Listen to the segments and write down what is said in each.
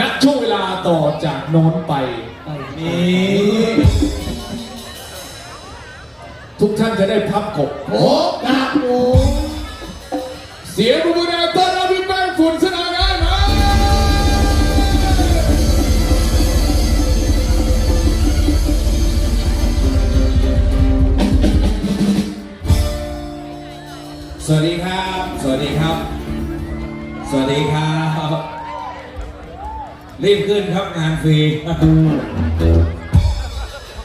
ณช่วงเวลาต่อจากโน้นไปนี่ทุกท่านจะได้พับกบโอ้ครับโอ้เสียงปรบมือดังต้อนรับพี่แป้งฝุ่นสนางานมาสวัสดีครับ สวัสดีครับ สวัสดีครับ รีบขึ้นครับงานฟรี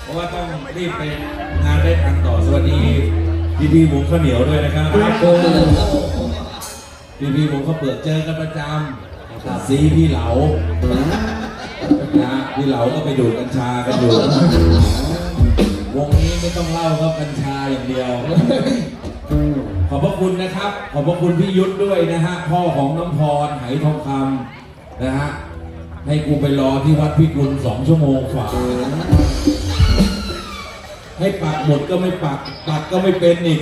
เพราะว่าต้องรีบไปงานได้ทันต่อสวัสดีพี่พี่ๆหมูข้าวเหนียวด้วยนะครับพี่พี่ผมก็เปิดเจอกันประจำซีพี่เหลานะพี่เหลาก็ไปดูดกัญชากันอยู่วงนี้ไม่ต้องเล่าก็กัญชาอย่างเดียว ขอบพระคุณนะครับ ขอบพระคุณพี่ยุทธด้วยนะฮะ พ่อของน้องพรไหทองคำนะฮะ ให้กูไปรอที่วัดพิกุลสองชั่วโมงฝ่า ให้ปักหมดก็ไม่ปักปักก็ไม่เป็นอีก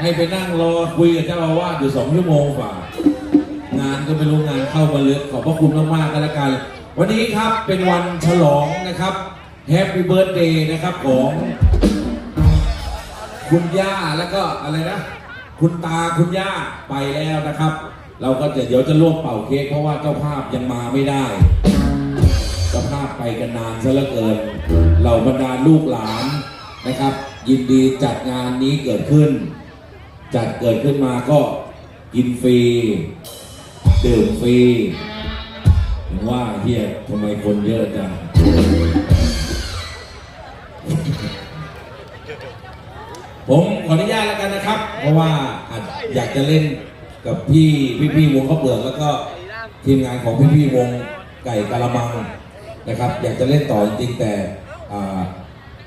ให้ไปนั่งรอคุยกับเจ้าอาวาสอยู่สองชั่วโมงฝ่า งานก็ไม่รู้งานเข้ามาเลยขอบพระคุณมากๆกันละกัน วันนี้ครับเป็นวันฉลองนะครับแฮปปี้เบิร์ดเดย์นะครับของคุณย่าแล้วก็อะไรนะ คุณตาคุณย่าไปแล้วนะครับ เราก็จะเดี๋ยวจะร่วมเป่าเค้กเพราะว่าเจ้าภาพยังมาไม่ได้ เจ้าภาพไปกันนานซะเหลือเกินเหล่าบรรดาลูกหลานนะครับ ยินดีจัดงานนี้เกิดขึ้น จัดเกิดขึ้นมาก็กินฟรีดื่มฟรีถึงว่าเฮียทำไมคนเยอะจังผมขออนุญาตแล้วกันนะครับ เพราะว่าอยากจะเล่น กับพี่พี่พี่วงข้าวเปลือกแล้วก็ทีมงานของพี่พี่วงไก่กะละมังนะครับ อยากจะเล่นต่อจริงแต่อ่า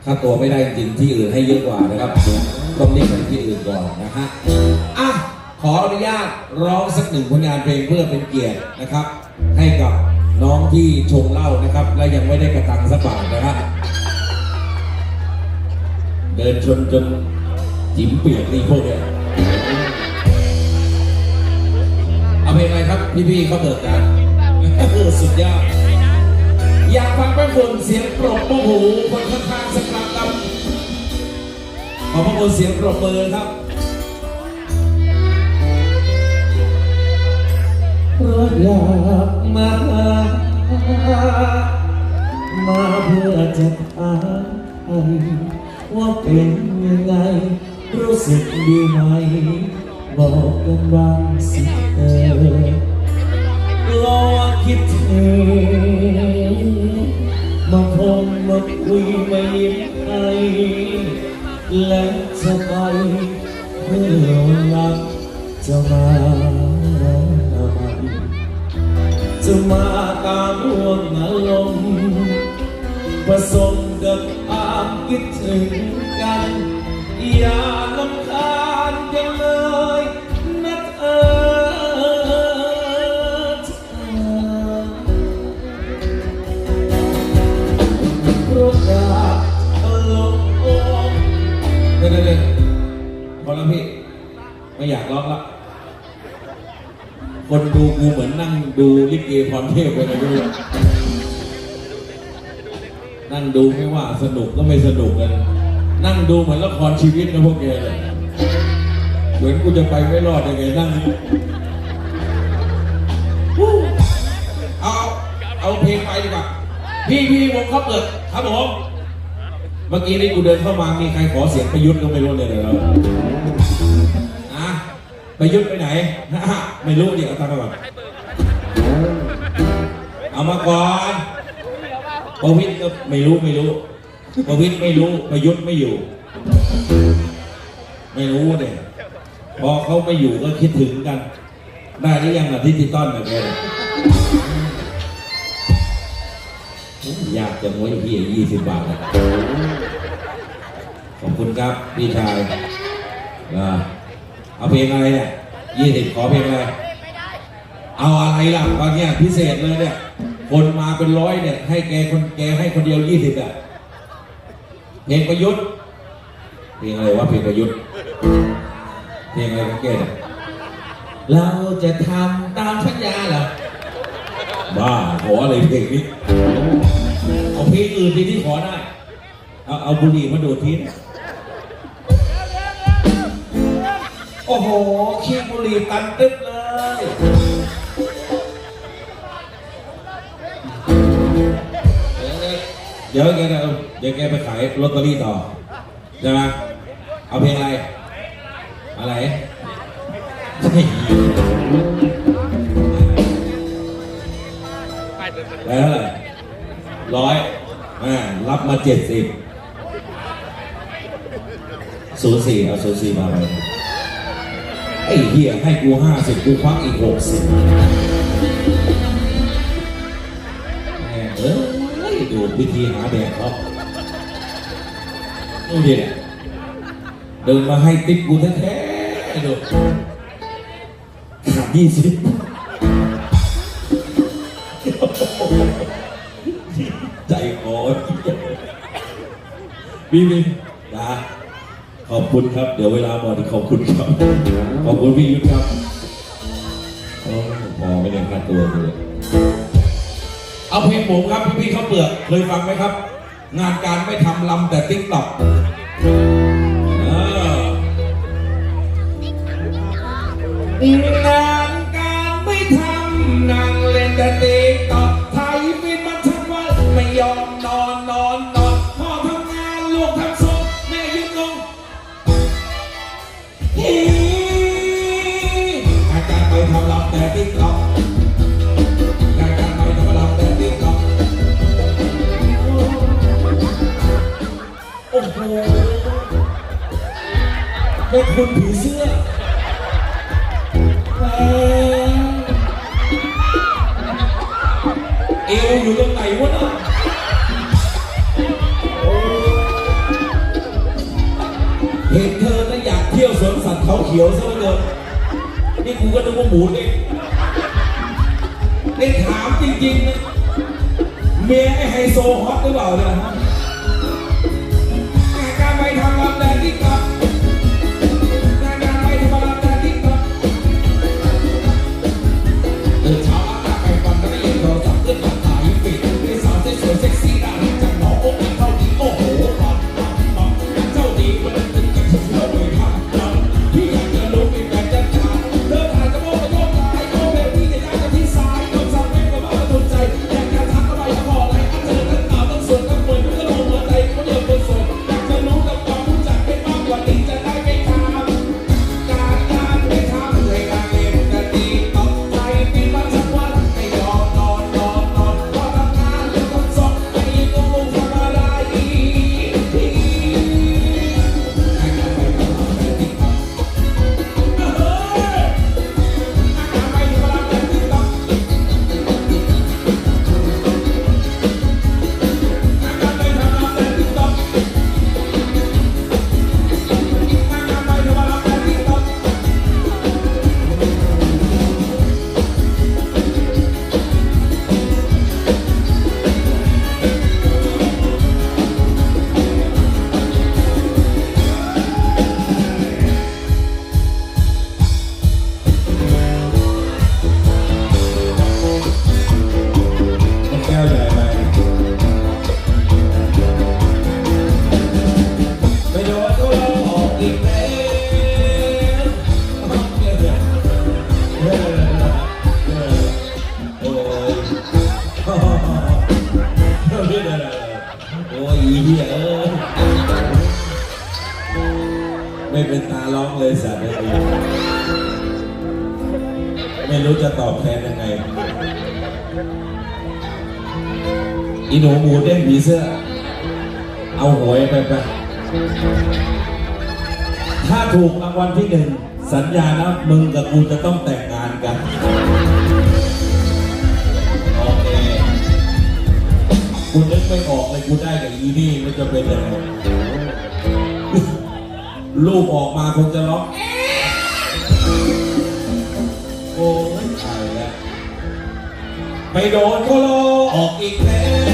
ค่าตัวไม่ได้จริงที่อื่นให้เยอะกว่านะครับต้องรีบไปที่อื่นก่อนนะฮะอะขออนุญาตร้องสักหนึ่งผลงานเพลงเพื่อเป็นเกียรตินะครับ ให้กับน้องที่ชงเหล้านะครับ และยังไม่ได้กระตังสักบาทนะครับเดินชนจนจิ๋มเปียกนี่พวกเนี้ย เอาเพลงอะไรครับ พี่ๆเขาเปิดกันสุดยอด อยากฟังแป้งฝุ่นเสียงปรบมือหูคนข้างๆสักครั้งครับขอพระคุณเสียงปรบมือครับเพราะอยากมา มาเพื่อจะถามว่าเป็นยังไง รู้สึกดีไหม บอกกันบ้างสิเออรอคิดถึงมาพบมาคุยมายิ้มให้และจะไปเพื่อรักจะมาจะมาตามห่วงอารมณ์ผสมกับความคิดถึงกันยาลำคา ไม่อยากร้องละคนดูกูเหมือนนั่งดูลิเกพรเทพไปเลยด้วยนั่งดูไม่ว่าสนุกก็ไม่สนุกกันนั่งดูเหมือนละครชีวิตนะพวกแกเลยเหมือนกูจะไปไม่รอดยังไงนั่งดูเอาเอาเพลงไปดีกว่าพี่พี่วงเขาเปิดครับผมเมื่อกี้นี่กูเดินเข้ามามีใครขอเสียงประยุทธ์ก็ไม่รู้เลยเดี๋ยเราอ ไปยุดไปไหนนะฮะไม่รู้ดิเอาตังค์มาก่อนเอามาก่อนประวิทย์ก็ไม่รู้ไม่รู้ประวิทย์ไม่รู้ประยุทธ์ไม่อยู่ ไม่รู้เนี่ยพอเขาไม่อยู่ก็คิดถึงกัน ได้หรือยังล่ะดิจิตอลแบบนี้ยากจังว้ยพี่ยี่สิบบาทขอบคุณครับ พี่ชายอ่า เอาเพลงอะไรเนี่ยยี่สิบขอเพลงอะไร เอาอะไรล่ะตอนเนี้ยพิเศษเลยเนี่ย คนมาเป็นร้อยเนี่ย ให้แกคนแกให้คนเดียวยี่สิบอะเพลงประยุทธ์เพลงอะไรวะเพลงประยุทธ์เพลงอะไรของแกเนี่ยเราจะทำตามสัญญาเหรอบ้าขออะไรเพลงนี้เอาเพลงอื่นที่ขอได้ เอาเอาบุหรี่มาดูดทิ้ง โอ้โหขี้บุหรี่ตันตึ๊บเลย เดี๋ยวแกจะเดี๋ยวแกไปขายลอตเตอรี่ต่อใช่ไหมเอาเพลงอะไร อะไรได้เท่าไหร่ร้อยอ่ารับมาเจ็ดสิบศูนย์สี่เอาศูนย์สี่มาไป ไอ้เหี้ยให้กูห้าสิบกูควักอีกหกสิบแหม่เอ้ยดูวิธีหาแดกเขาดูดิเนี่ยเดินมาให้ติ๊กกูแท้ๆดูขาดยี่สิบใจคอพี่บินนะขอบ คุณครับ เดี๋ยวเวลาหมดขอบคุณครับ ขอบคุณพี่ยุทธครับพอไม่ได้ค่าตัวเลยเอาเพลงผมครับพี่พี่ๆเขาวเปลือกเคยฟังไหมครับ งานการไม่ทำลำแต่ติ๊กต็อก เป็นคุณผีเสื้อเอวอยู่ตรงไหนวะเน่ะเห็นเธอแล้วอยากเที่ยวสวนสัตว์เขาเขียวซะเหลือเกินนี่กูก็นึกว่าหมูเองนี่ถามจริงๆนะเมียไอ้ไฮโซฮอตหรือเปล่าเนี่ยฮะ ไม่รู้จะตอบแทนยังไง อีหนูหมูเด้งผีเสื้อ เอาหวยไปไป ถ้าถูกรางวัลที่หนึ่ง สัญญานะมึงกับกูจะต้องแต่งงานกัน โอเคกูนึกไม่ออกเลยกูได้กับอีนี่มันจะเป็นยังไงลูกออกมาคงจะร้อง ไม่โดนก็โลออกอีกแล้ว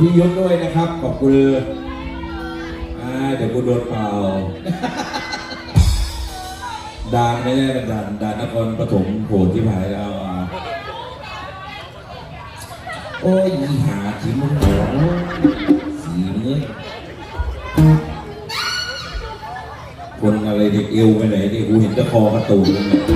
พี่ยศด้วยนะครับ ขอบคุณอ่าเดี๋ยวกูโดนเป่าดานไม่ได้เป็นดานดานนครปฐมโผล่ที่ผายแล้วอะโอ้ยหาสีมึงเหรอสีมึงคนอะไรเด็กเอวไปไหนดิกูเห็นแตะคอกระตูนเลยเนี่ย